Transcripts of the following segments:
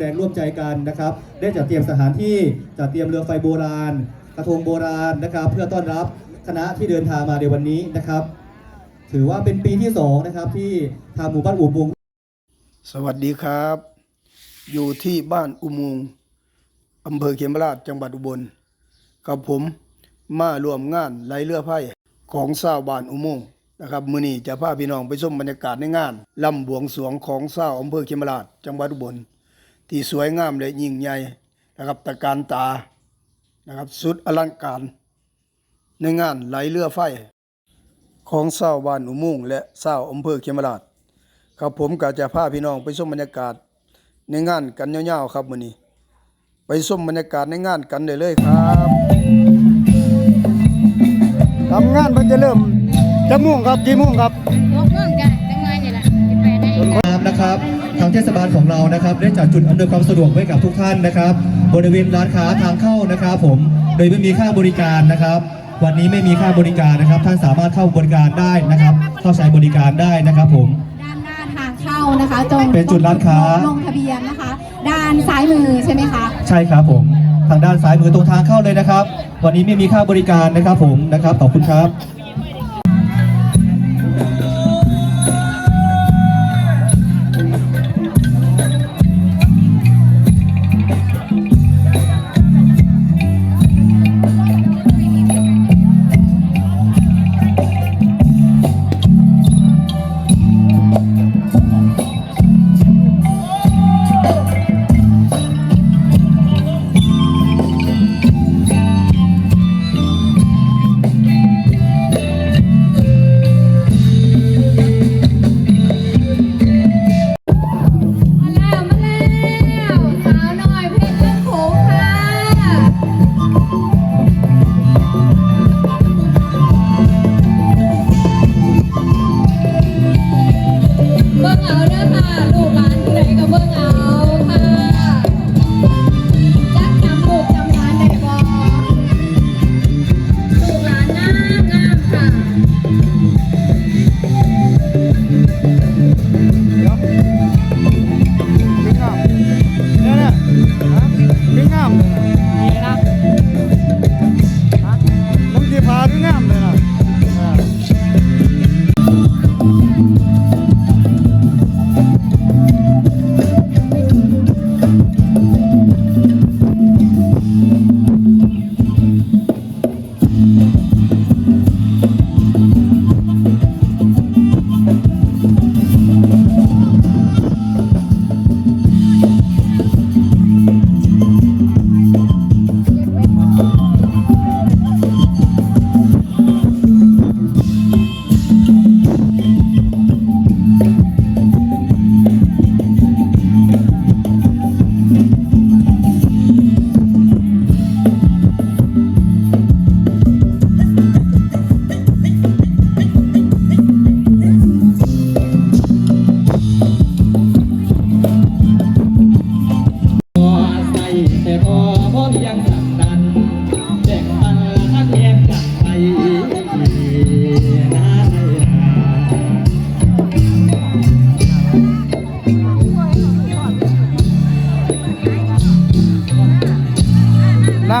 แรงร่วมใจกันนะครับ ได้จัดเตรียมสถานที่จัดเตรียมเรือไฟโบราณ กระทงโบราณนะครับ เพื่อต้อนรับคณะที่เดินทางมาในวันนี้นะครับ ถือว่าเป็นปีที่สองนะครับที่ทางหมู่บ้านอุบวงสวัสดีครับ อยู่ที่บ้านอุโมงอำเภอเขมราชจังหวัดอุบล กับผมมารวมงานไหลเรือไพ่ของชาวบ้านอุโมงนะครับมือนี้จะพาพี่น้องไปชมบรรยากาศในงานลำบวงสรวงของชาวอำเภอเขมราชจังหวัดอุบล ที่สวยงามและยิ่งใหญ่นะครับตะการตานะครับสุดอลังการ ในงานไหลเรือไฟ ของชาบ้านอุโมงค์และชาอำเภอเขมราชครับผมก็จะพาพี่น้องไปชมบรรยากาศในงานกันยาวๆครับมื้อนี้ ไปชมบรรยากาศในงานกันได้เลยครับทำงานเพิ่นจะเริ่มจะมุ่งครับกี่มุ่งครับ ทางเทศบาลของเรานะครับ ได้จัดจุดอำนวยความสะดวกไว้กับทุกท่านนะครับ บริเวณร้านค้าทางเข้านะครับ ผมโดยไม่มีค่าบริการนะครับ วันนี้ไม่มีค่าบริการนะครับ ท่านสามารถเข้าบริการได้นะครับ เข้าใช้บริการได้นะครับ ผม ด้านหน้าทางเข้านะคะจงเป็นจุดร้านค้า ลงทะเบียนนะคะ ด้านซ้ายมือใช่ไหมคะใช่ครับผม ทางด้านซ้ายมือตรงทางเข้าเลยนะครับ วันนี้ไม่มีค่าบริการนะครับ ผมนะครับขอบคุณครับ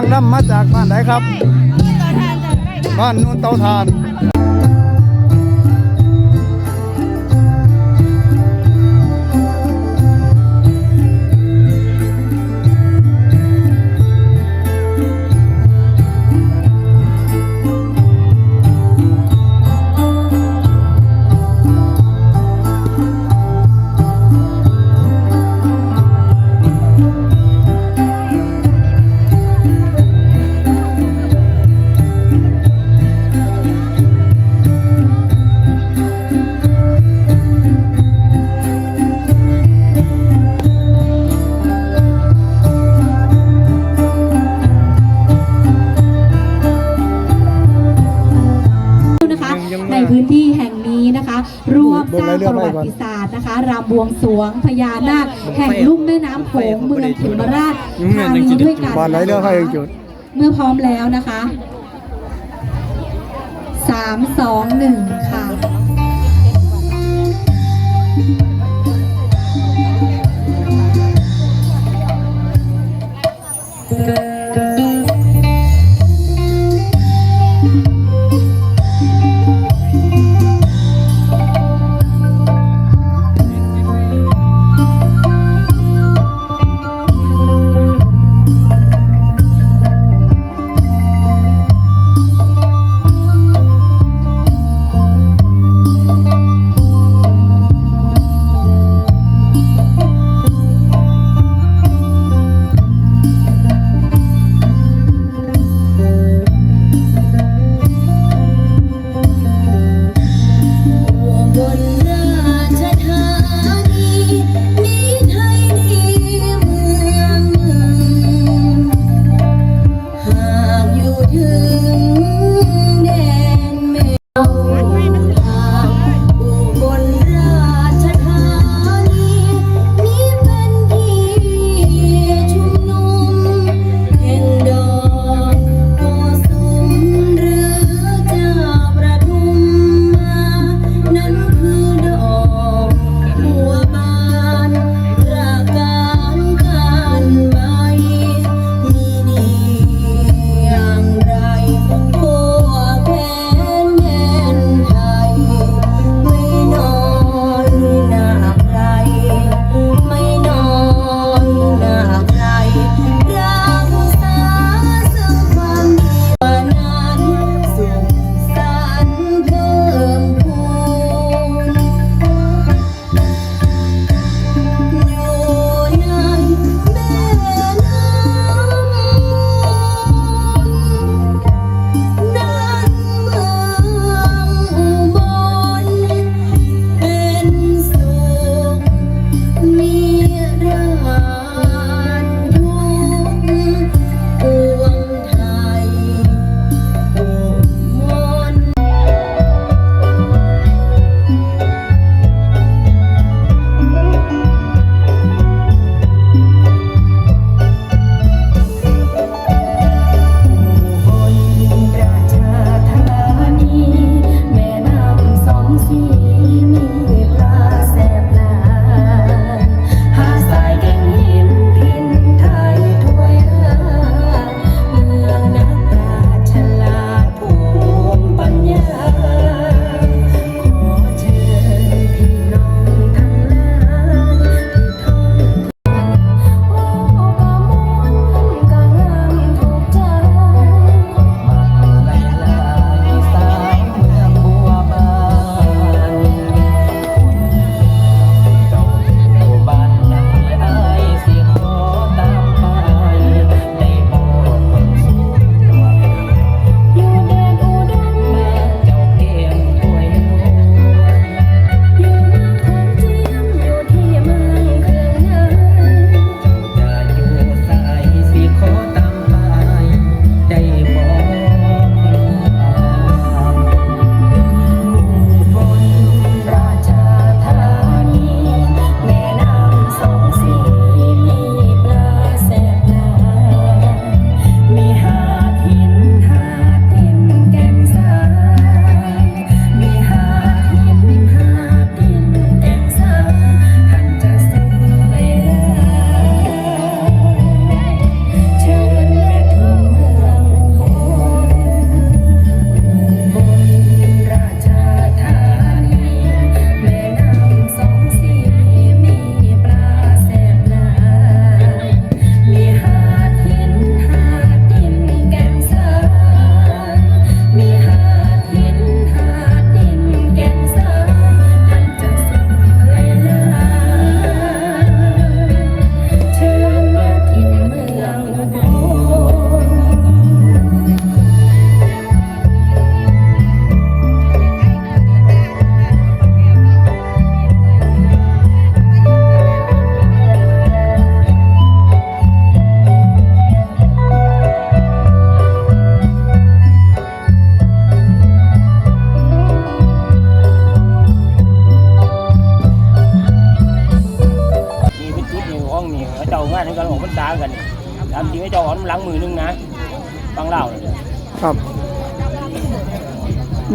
างนำมาจากบ้านไหนครับ บ้านนูนเตาทาน ติศาสตร์นะคะรำบวงสรวงพญานาคแห่งลุ่มแม่น้ำโขงเมืองเขมราชธานีด้วยกันบ้านไหนเรือไฟยังจุดเมื่อพร้อมแล้วนะคะสามสองหนึ่งค่ะ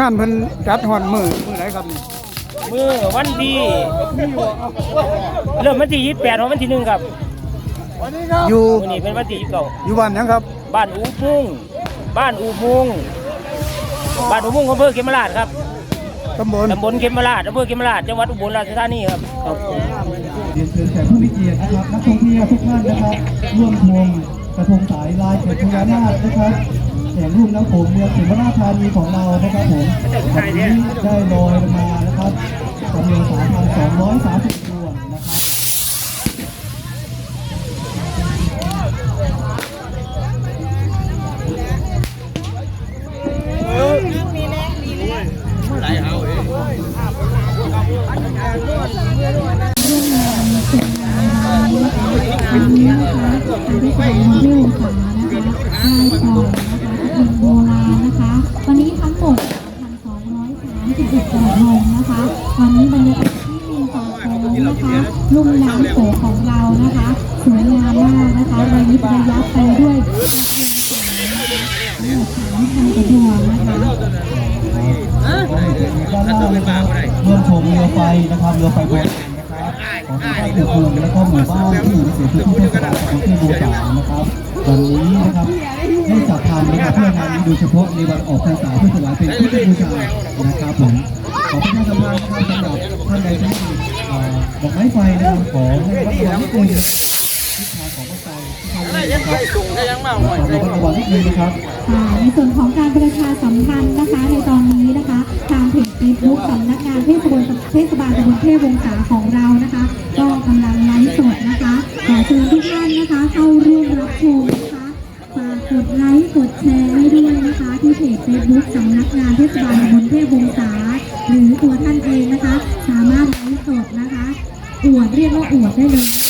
งานเพิ่นจัดฮอนมือมือไหนครับนี่เมื่อวันที่เริ่มวันที่ยี่สิบแปดวันที่หนึ่งครับอยู่วันนี้เป็นวันที่ยี่สิบเก้าอยู่บ้านหยังครับบ้านอูพุงบ้านอูพุงบ้านอูพุงอำเภอเขมราชครับตำบลตำบลเขมราชอำเภอเขมราชจังหวัดอุบลราชธานีครับเรียนเชิญแขกผู้มีเกียรตินะครับนักท่องเที่ยวทุกท่านนะครับร่วมชมกระทงสายลายเกล็ดพญานาคนะครับ แห่งรุ่มน้ำโขงเมืองสิงห์ราชธานีของเรานะครับผมวันนี้ได้ลอยมานะครับจำนวน3,230 นะครับเรือไฟโบราณนะครับของที่บ้านอุทุมแล้วก็หมู่บ้านที่อยู่ในเขตพื้นที่เทศบาลตำบลบัวขานะครับวันนี้นะครับได้จัดทำนะครับเพื่องานนี้โดยเฉพาะในวันออกพรรษาเพื่อถวายเป็นพุทธบูชานะครับผมขอประชาสัมพันธ์นะครับสำหรับท่านใดที่เอ่อดอกไม้ไฟนะครับขอให้รับรองนิดนึงทิศทา เขาเลยนะครับขอระวังนิดนึงนะครับค่ะในส่วนของการประชาสัมพันธ์นะคะในตอนนี้นะคะ ทางเพจเฟซบุ๊กสำนักงานเทศบาลเทศบาลตำบลเทพวงศาของเรานะคะ ก็กำลังไลฟ์สดนะคะขอเชิญทุกท่านนะคะเข้าร่วมรับชมนะคะฝากกดไลค์กดแชร์ให้ด้วยนะคะ ที่เพจเฟซบุ๊กสำนักงานเทศบาลตำบลเทพวงศาหรือตัวท่านเองนะคะ สามารถไลฟ์สดนะคะอวดเรียกว่าอวดได้เลย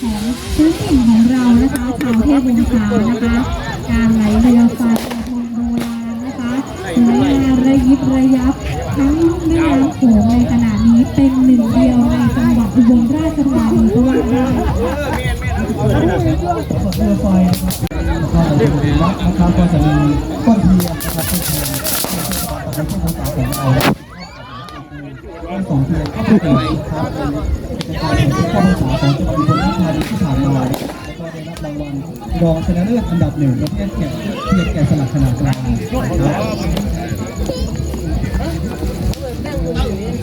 ของพื้นถิ่นของเรานะคะชาวเทพวงศานะคะ การไหลเรือไฟกระทงโบราณนะคะสวยงามระยิบระยับทั้งลุ่มแม่น้ำโขงในขณะนี้เป็นหนึ่งเดียวในจังหวัดอุบลราชธานีก็ว่าได้เรือไฟนะครับแล้วก็ในบริเวณวัดนะครับก็จะมีต้นเทียนนะครับต้นเทียนเทศบาลตำบลเทพภาษาของเรา ได้ส่งทียนเข้าไปเกิดครับเป็นการส่งเทียนเข้าภาษาของจังหวัดอุบลราชธานีที่ผ่านมาแล้วก็ได้รับรางวัลรองชนะเลิศอันดับหนึ่งประเภทแกะเทียแกะสลักขนาดกลาง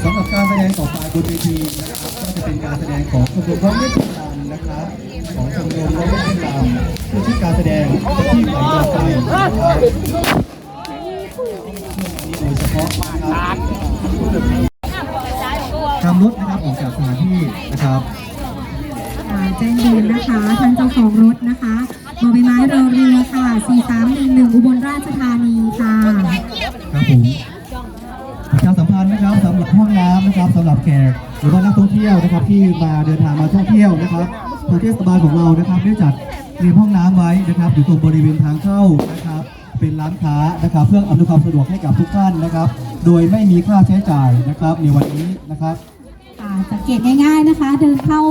สำหรับการแสดงต่อไปบนเวทีนะครับก็จะเป็นการแสดงของชมรมร้องเล่นรำนะครับของชมรมร้องเล่นรำคือที่การแสดงที่ไหลเรือไฟนะครับโดยเฉพาะนะครั ออกจากสถานที่นะครับอ่าแจ้งเดือนนะคะท่านเจ้าของรถนะคะบอใบไม้รอเรือค่ะ 4311 อุบลราชธานีค่ะครับผมประชาสัมพันธ์นะครับสำหรับห้องน้ำนะครับสำหรับแขกหรือว่านักท่องเที่ยวนะครับ ที่มาเดินทางมาท่องเที่ยวนะครับทางเทศบาลของเรานะครับได้จัดเตรียมห้องน้ำไว้นะครับ อยู่ตรงบริเวณทางเข้านะครับ เป็นร้านค้านะครับ เพื่ออำนวยความสะดวกให้กับทุกท่านนะครับ โดยไม่มีค่าใช้จ่ายนะครับในวันนี้นะครับค่ะ สังเกตง่ายๆนะคะ เดินเข้า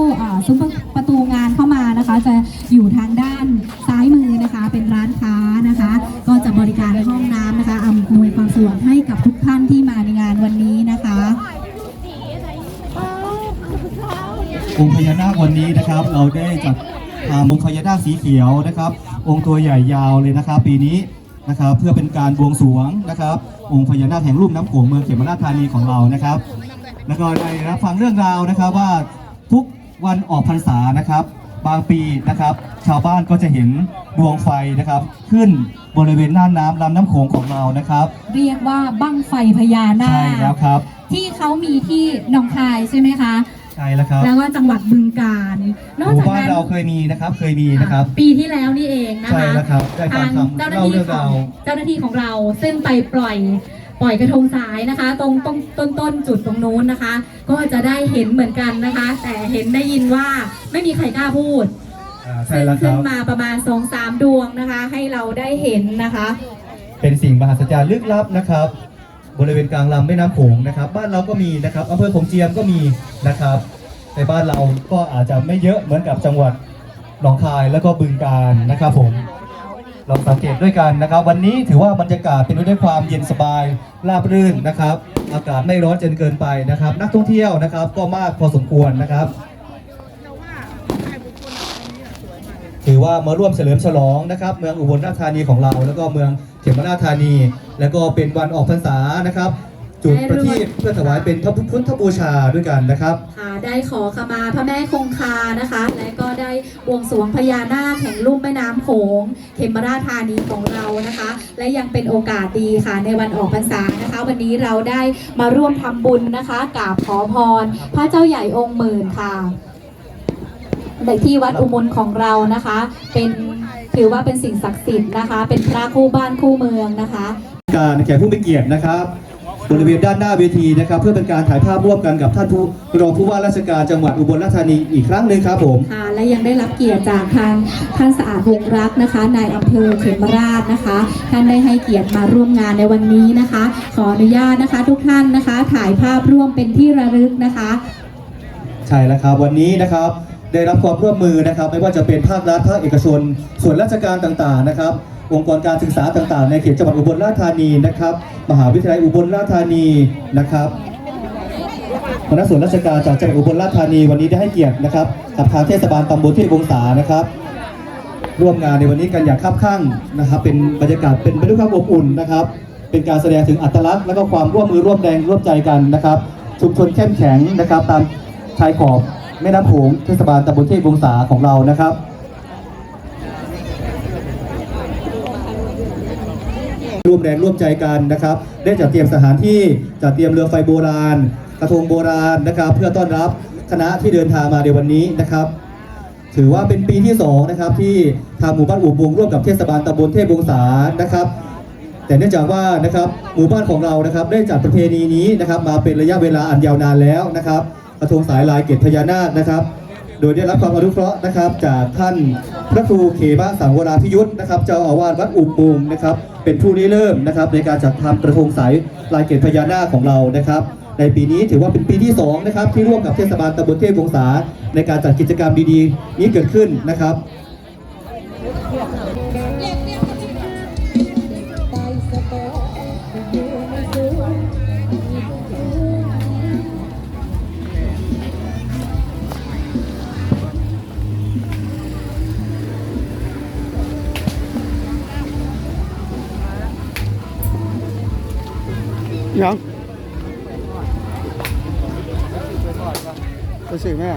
ซุ้มประตูงานเข้ามานะคะ จะอยู่ทางด้านซ้ายมือนะคะ เป็นร้านค้านะคะ ก็จะบริการห้องน้ำนะคะอำนวยความสะดวกให้กับทุกท่านที่มาในงานวันนี้นะคะองค์พญานาควันนี้นะครับ เราได้จัดทำองค์พญานาคสีเขียวนะครับ องค์ตัวใหญ่ยาวเลยนะครับ ปีนี้นะครับเพื่อเป็นการบวงสรวงนะครับ องค์พญานาคแห่งลุ่มน้ำโขงเมืองเขมราชธานีของเรานะครับ แล้วก็ได้รับฟังเรื่องราวนะครับว่าทุกวันออกพรรษานะครับ บางปีนะครับ ชาวบ้านก็จะเห็นดวงไฟนะครับ ขึ้นบริเวณหน้าน้ำลำน้ำโขงของเรานะครับ เรียกว่าบั้งไฟพญานาใช่คแล้วครับ ที่เขามีที่หนองคายใช่ไหมคะ ใช่แล้วครับแล้วก็จังหวัดบึงกาฬนหอกมู่จากบ้านนั้นเราเคยมีนะครับ เคยมีนะครับ ปีที่แล้วนี่เองนะคะใช่แล้วครับได้ฟัทางงคำเจ้าหน้าเล่าที่เรื่องขอรางว เจ้าหน้าที่ของเราซึ่งไปปล่อย ปล่อยกระทงสายนะคะ ตรงตรงต้นต้นจุดตรงนู้นนะคะ ก็จะได้เห็นเหมือนกันนะคะ แต่เห็นได้ยินว่าไม่มีใครกล้าพูดอ่าใช่ซึ่งแล้วคขึ้รันบ มาประมาณ2อสามดวงนะคะ ให้เราได้เห็นนะคะ เป็นสิ่งมหัศจรรย์ลึกลับนะครับ บริเวณกลางลำแม่น้ำโขงนะครับ บ้านเราก็มีนะครับอำเภอโขงเจียมก็มีนะครับในบ้านเราก็อาจจะไม่เยอะเหมือนกับจังหวัดหนองคายแล้วก็บึงกาฬนะครับผม เราสังเกตด้วยกันนะครับ วันนี้ถือว่าบรรยากาศเป็นไปด้วยความเย็นสบายราบรื่นนะครับ อากาศไม่ร้อนจนเกินไปนะครับ นักท่องเที่ยวนะครับ ก็มากพอสมควรนะครับ ถือว่ามาร่วมเฉลิมฉลองนะครับ เมืองอุบลราชธานีของเรา แล้วก็เมืองเขมราชธานี แล้วก็เป็นวันออกพรรษานะครับ จุดประทีปเพื่อถวายเป็นพระพุทธบูชาด้วยกันนะครับ ค่ะ ได้ขอขมาพระแม่คงคานะคะ และก็ได้บวงสรวงพญานาคแห่งลุ่มแม่น้ำโขงเขมราชธานีของเรานะคะ และยังเป็นโอกาสดีค่ะในวันออกพรรษานะคะ วันนี้เราได้มาร่วมทำบุญนะคะกราบขอพร พระเจ้าใหญ่องค์หมื่นค่ะในที่วัดอุมลของเรานะคะ เป็นถือว่าเป็นสิ่งศักดิ์สิทธิ์นะคะ เป็นพระคู่บ้านคู่เมืองนะคะ การแขกผู้มีเกียรตินะครับ บริเวณด้านหน้าเวทีนะครับ เพื่อเป็นการถ่ายภาพร่วมกันกับท่านผู้รองผู้ว่าราชการจังหวัดอุบลราชธานีอีกครั้งหนึ่งครับผมค่ะและยังได้รับเกียรติจากทางท่านสะอาดวงรักนะคะนายอำเภอเขมราชนะคะ ท่านได้ให้เกียรติมาร่วมงานในวันนี้นะคะ ขออนุญาตนะคะ ทุกท่านนะคะ ถ่ายภาพร่วมเป็นที่ระลึกนะคะ ใช่แล้วครับวันนี้นะครับได้รับความร่วมมือนะครับ ไม่ว่าจะเป็นภาครัฐภาคเอกชน ส่วนราชการต่างๆนะครับ องค์กรการศึกษาต่างๆ ในเขตจังหวัดอุบลราชธานีนะครับ มหาวิทยาลัยอุบลราชธานีนะครับคณะส่วนราชการจากจังหวัดอุบลราชธานีวันนี้ได้ให้เกียรตินะครับกับทางเทศบาลตำบลที่วงศานะครับ ร่วมงานในวันนี้กันอย่างคับข้างนะครับ เป็นบรรยากาศเป็นไปด้วยความอบอุ่นนะครับ เป็นการแสดงถึงอัตลักษณ์และก็ความร่วมมือร่วมแรงร่วมใจกันนะครับ ชุมชนเข้มแข็งนะครับ ตามชายขอบแม่น้ำโขงเทศบาลตำบลเทพวงศาของเรานะครับ ร่วมแรงร่วมใจกันนะครับ ได้จัดเตรียมสถานที่จัดเตรียมเรือไฟโบราณ กระทงโบราณนะครับ เพื่อต้อนรับคณะที่เดินทางมาในวันนี้นะครับ ถือว่าเป็นปีที่2นะครับที่ทางหมู่บ้านอู่บุงร่วมกับเทศบาลตำบลเทพวงศานะครับ แต่เนื่องจากว่านะครับหมู่บ้านของเรานะครับ ได้จัดประเพณีนี้นะครับ มาเป็นระยะเวลาอันยาวนานแล้วนะครับ กระทงสายลายเกตพญานาคนะครับ โดยได้รับความอนุเคราะห์นะครับ จากท่านพระครูเขมะสังวราพิยุทธ์นะครับเจ้าอาวาสวัดอุบุงนะครับ เป็นผู้ริเริ่มนะครับในการจัดทำกระทงสายลายเกศพญานาคของเรานะครับ ในปีนี้ถือว่าเป็นปีที่สองนะครับที่ร่วมกับเทศบาลตำบลเทพวงศาในการจัดกิจกรรมดีๆ นี้เกิดขึ้นนะครับ ยังไปสิแม่